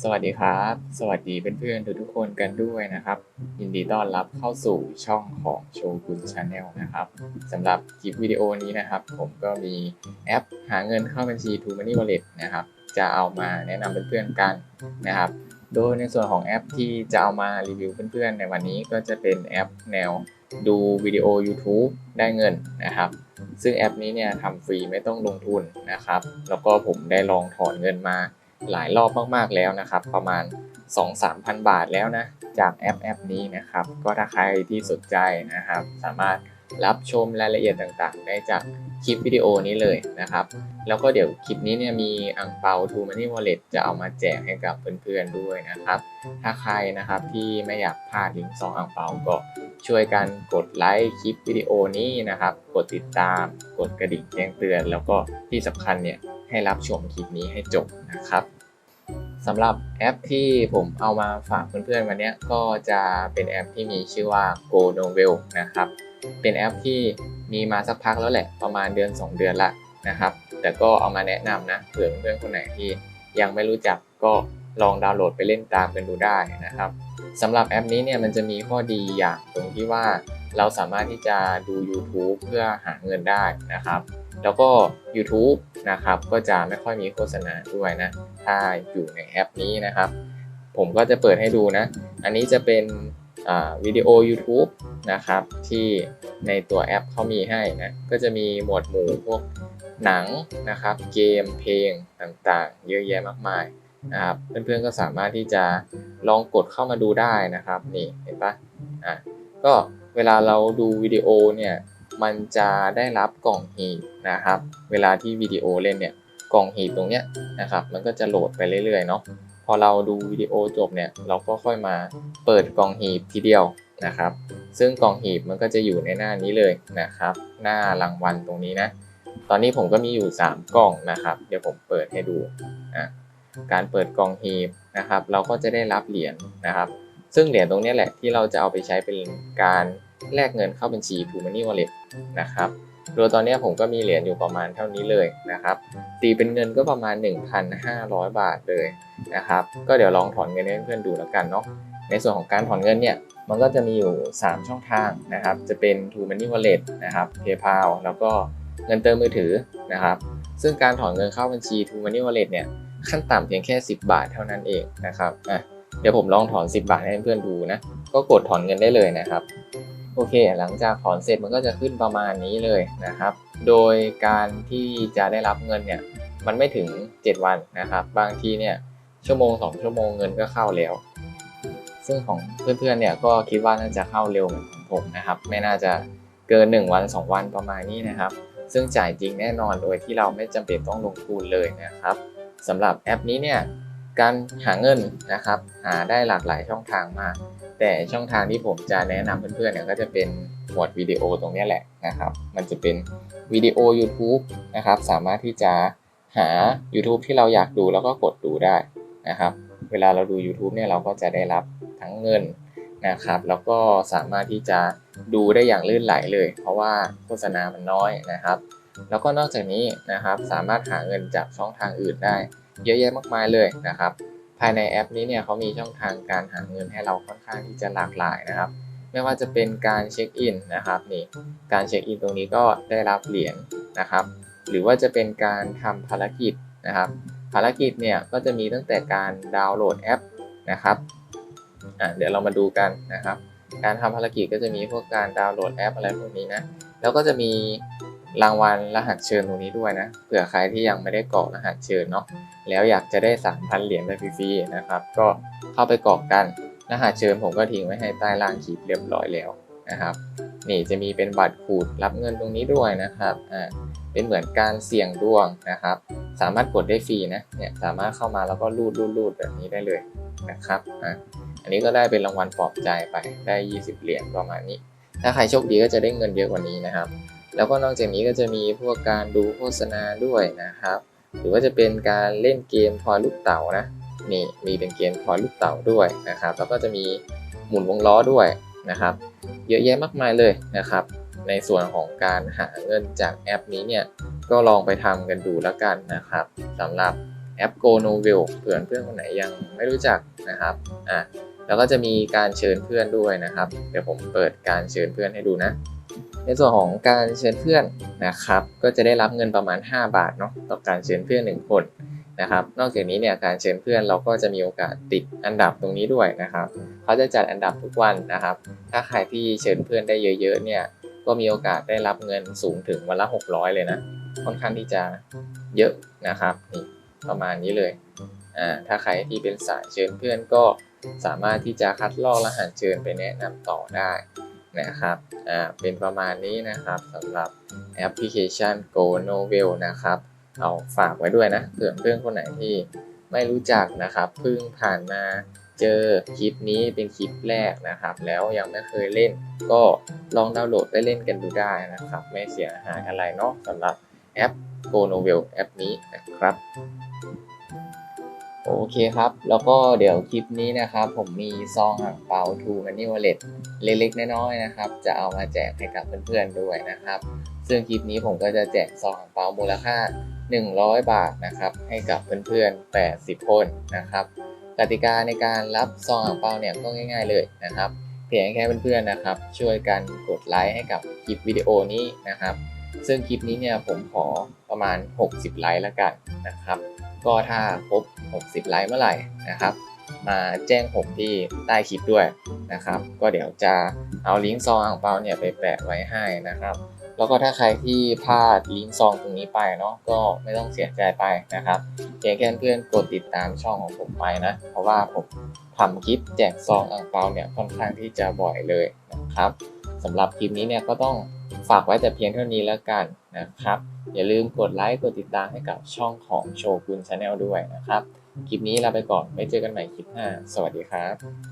สวัสดีครับ สวัสดีเพื่อนๆทุกๆคนกันด้วยนะครับ ยินดีต้อนรับเข้าสู่ช่องของโชกุนชาแนลนะครับสำหรับคลิปวิดีโอนี้นะครับ ผมก็มีแอปหาเงินเข้าบัญชี t o Money Wallet นะครับ จะเอามาแนะนำเพื่อนๆกันนะครับ โดยในส่วนของแอปที่จะเอามารีวิวเพื่อนๆ ในวันนี้ก็จะเป็นแอปแนวดูวิดีโอ YouTube ได้เงินนะครับ ซึ่งแอปนี้เนี่ยทำฟรีไม่ต้องลงทุนนะครับ แล้วก็ผมได้ลองถอนเงินมา หลายรอบมากๆแล้วนะครับ ประมาณ 2-3,000 บาทแล้วนะ จากแอปแอปนี้นะครับ ก็ถ้าใครที่สนใจนะครับ สามารถรับชมรายละเอียดต่างๆ ได้จากคลิปวิดีโอนี้เลยนะครับ แล้วก็เดี๋ยวคลิปนี้เนี่ยมีอังเปา t ู Money Wallet จะเอามาแจกให้กับเพื่อนๆด้วยนะครับ ถ้าใครนะครับที่ไม่อยากพลาดลิงก์สองอังเปาก็ช่วยกันกดไลค์คลิปวิดีโอนี้นะครับ กดติดตาม กดกระดิ่งแจ้งเตือน แล้วก็ที่สำคัญเนี่ย ให้รับชมคลิปนี้ให้จบนะครับสำหรับแอปที่ผมเอามาฝากเพื่อนๆวันนี้ก็จะเป็นแอปที่มีชื่อว่า Go Novel นะครับ เป็นแอปที่มีมาสักพักแล้วแหละประมาณเดือน 2 เดือนละนะครับ แต่ก็เอามาแนะนำนะเผื่อเพื่อนๆคนไหนที่ยังไม่รู้จักก็ลองดาวน์โหลดไปเล่นตามกันดูได้นะครับสำหรับแอปนี้เนี่ยมันจะมีข้อดีอย่างตรงที่ว่าเราสามารถที่จะดู YouTube เพื่อหาเงินได้นะครับ แล้วก็ YouTube นะครับก็จะไม่ค่อยมีโฆษณาด้วยนะ ถ้าอยู่ในแอปนี้นะครับ ผมก็จะเปิดให้ดูนะ อันนี้จะเป็นวิดีโอ YouTube นะครับ ที่ในตัวแอปเขามีให้นะ ก็จะมีหมวดหมู่พวกหนังนะครับ เกมเพลงต่างๆ เยอะแยะมากมายนะครับเพื่อนๆก็สามารถที่จะลองกดเข้ามาดูได้นะครับ นี่เห็นปะอะก็เวลาเราดูวิดีโอเนี่ย มันจะได้รับกล่องหีบนะครับ เวลาที่วิดีโอเล่นเนี่ยกล่องหีบตรงเนี้ยนะครับ มันก็จะโหลดไปเรื่อยๆเนาะพอเราดูวิดีโอจบเนี่ยเราก็ค่อยมาเปิดกล่องหีบทีเดียวนะครับ ซึ่งกล่องหีบมันก็จะอยู่ในหน้านี้เลยนะครับ หน้ารางวัลตรงนี้นะ ตอนนี้ผมก็มีอยู่ 3 กล่องนะครับ เดี๋ยวผมเปิดให้ดูอะการเปิดกล่องหีบนะครับ เราก็จะได้รับเหรียญนะครับ ซึ่งเหรียญตรงนี้แหละที่เราจะเอาไปใช้เป็นการ แลกเงินเข้าบัญชี t ู Money Wallet นะครับโดยตอนนี้ผมก็มีเหรียญอยู่ประมาณเท่านี้เลยนะครับตีเป็นเงินก็ประมาณ 1,500 บาทเลยนะครับก็เดี๋ยวลองถอนเงินให้เพื่อนดูแล้วกันเนาะในส่วนของการถอนเงินเนี่ยมันก็จะมีอยู่ 3 ช่องทางนะครับ จะเป็น t ู Money Wallet นะครับ PayPal แล้วก็เงินเติมมือถือนะครับ ซึ่งการถอนเงินเข้าบัญชี t ู Money Wallet เนี่ยขั้นต่ำเพียงแค่ 10 บาทเท่านั้นเองนะครับอะเดี๋ยวผมลองถอน 10 บาทให้เพื่อนดูนะ ก็กดถอนเงินได้เลยนะครับ โอเค หลังจากถอนเสร็จมันก็จะขึ้นประมาณนี้เลยนะครับ โดยการที่จะได้รับเงินเนี่ยมันไม่ถึง 7 วันนะครับ บางทีเนี่ยชั่วโมง 2 ชั่วโมงเงินก็เข้าแล้ว ซึ่งของเพื่อนๆเนี่ยก็คิดว่าน่าจะเข้าเร็วเหมือนของผมนะครับ ไม่น่าจะเกิน 1 วัน 2 วันประมาณนี้นะครับ ซึ่งจ่ายจริงแน่นอนโดยที่เราไม่จำเป็นต้องลงทุนเลยนะครับสำหรับแอปนี้เนี่ย การหาเงินนะครับ หาได้หลากหลายช่องทางมาก แต่ช่องทางที่ผมจะแนะนำเพื่อนๆเนี่ยก็จะเป็นหมวดวิดีโอตรงนี้แหละนะครับ มันจะเป็นวิดีโอ YouTube นะครับ สามารถที่จะหา YouTube ที่เราอยากดูแล้วก็กดดูได้นะครับ เวลาเราดู YouTube เนี่ยเราก็จะได้รับทั้งเงินนะครับ แล้วก็สามารถที่จะดูได้อย่างลื่นไหลเลย เพราะว่าโฆษณามันน้อยนะครับ แล้วก็นอกจากนี้นะครับสามารถหาเงินจากช่องทางอื่นได้ เยอะแยะมากมายเลยนะครับ ภายในแอปนี้เนี่ยเขามีช่องทางการหาเงินให้เราค่อนข้างที่จะหลากหลายนะครับ ไม่ว่าจะเป็นการเช็คอินนะครับนี่การเช็คอินตรงนี้ก็ได้รับเหรียญนะครับ หรือว่าจะเป็นการทำภารกิจนะครับ ภารกิจเนี่ยก็จะมีตั้งแต่การดาวน์โหลดแอปนะครับเดี๋ยวเรามาดูกันนะครับ การทำภารกิจก็จะมีพวกการดาวน์โหลดแอปอะไรพวกนี้นะแล้วก็จะมี รางวัลรหัสเชิญตรงนี้ด้วยนะ เผื่อใครที่ยังไม่ได้กรอกรหัสเชิญเนาะ แล้วอยากจะได้ 3,000 เหรียญไปฟรีๆนะครับ ก็เข้าไปกรอกกัน รหัสเชิญผมก็ทิ้งไว้ให้ใต้ล่างคลิปเรียบร้อยแล้วนะครับ นี่จะมีเป็นบัตรขูดรับเงินตรงนี้ด้วยนะครับ อ่า เป็นเหมือนการเสี่ยงดวงนะครับ สามารถกดได้ฟรีนะ เนี่ยสามารถเข้ามาแล้วก็รูดรูดรูดแบบนี้ได้เลยนะครับ อ่า อันนี้ก็ได้เป็นรางวัลปลอบใจไป ได้ 20 เหรียญประมาณนี้ ถ้าใครโชคดีก็จะได้เงินเยอะกว่านี้นะครับ แล้วก็นอกจากนี้ก็จะมีพวกการดูโฆษณาด้วยนะครับ หรือว่าจะเป็นการเล่นเกมทอยลูกเต๋านะนี่มีเป็นเกมทอยลูกเต๋าด้วยนะครับ แล้วก็จะมีหมุนวงล้อด้วยนะครับ เยอะแยะมากมายเลยนะครับ ในส่วนของการหาเงินจากแอปนี้เนี่ยก็ลองไปทำกันดูแล้วกันนะครับสำหรับแอป Go Novel เผื่อเพื่อนคนไหนยังไม่รู้จักนะครับอะแล้วก็จะมีการเชิญเพื่อนด้วยนะครับ เดี๋ยวผมเปิดการเชิญเพื่อนให้ดูนะ ในส่วนของการเชิญเพื่อนนะครับก็จะได้รับเงินประมาณ 5 บาทเนาะต่อการเชิญเพื่อน 1 คนนะครับนอกจากนี้เนี่ยการเชิญเพื่อนเราก็จะมีโอกาสติดอันดับตรงนี้ด้วยนะครับเขาจะจัดอันดับทุกวันนะครับ ถ้าใครที่เชิญเพื่อนได้เยอะๆเนี่ยก็มีโอกาสได้รับเงินสูงถึงวันละ 600 เลยนะค่อนข้างที่จะเยอะนะครับนี่ประมาณนี้เลยอ่าถ้าใครที่เป็นสายเชิญเพื่อนก็สามารถที่จะคัดลอกรหัสเชิญไปแนะนำต่อได้ นะครับอ่าเป็นประมาณนี้นะครับสำหรับแอปพลิเคชัน Go Novel นะครับ เอาฝากไว้ด้วยนะเผื่อเพื่อนคนไหนที่ไม่รู้จักนะครับเพิ่งผ่านมาเจอคลิปนี้เป็นคลิปแรกนะครับ แล้วยังไม่เคยเล่น ก็ลองดาวน์โหลดไปเล่นกันดูได้นะครับ ไม่เสียหายอะไรเนาะสำหรับแอป Go Novel แอปนี้นะครับ โอเคครับ แล้วก็เดี๋ยวคลิปนี้นะครับ ผมมีซองอ่างเปาทูมันนี่วอลเล็ตเล็กๆน้อยๆนะครับ จะเอามาแจกให้กับเพื่อนๆด้วยนะครับ ซึ่งคลิปนี้ผมก็จะแจกซองอ่างเปามูลค่า 100 บาทนะครับ ให้กับเพื่อนๆ 80 คนนะครับกติกาในการรับซองอ่างเปาเนี่ยก็ง่าย ๆเลยนะครับ เพียงแค่เพื่อนๆนะครับ ช่วยกันกดไลค์ให้กับคลิปวิดีโอนี้นะครับซึ่งคลิปนี้เนี่ยผมขอประมาณ 60 ไลค์แล้วกันนะครับ ก็ถ้าครบ 60 ไลค์เมื่อไหร่นะครับ มาแจ้งผมที่ใต้คลิปด้วยนะครับ ก็เดี๋ยวจะเอาลิงก์ซองอ่างเปาเนี่ยไปแปะไว้ให้นะครับ แล้วก็ถ้าใครที่พลาดลิงก์ซองตรงนี้ไปเนาะก็ไม่ต้องเสียใจไปนะครับเพียงแค่เพื่อนกดติดตามช่องของผมไปนะ เพราะว่าผมทำคลิปแจกซองอ่างเปาเนี่ยค่อนข้างที่จะบ่อยเลยนะครับสำหรับคลิปนี้เนี่ยก็ต้องฝากไว้แต่เพียงเท่านี้แล้วกันนะครับ อย่าลืมกดไลค์ กดติดตามให้กับช่องของโชกุนชาแนลด้วยนะครับ คลิปนี้ลาไปก่อนไว้เจอกันใหม่คลิปหน้า สวัสดีครับ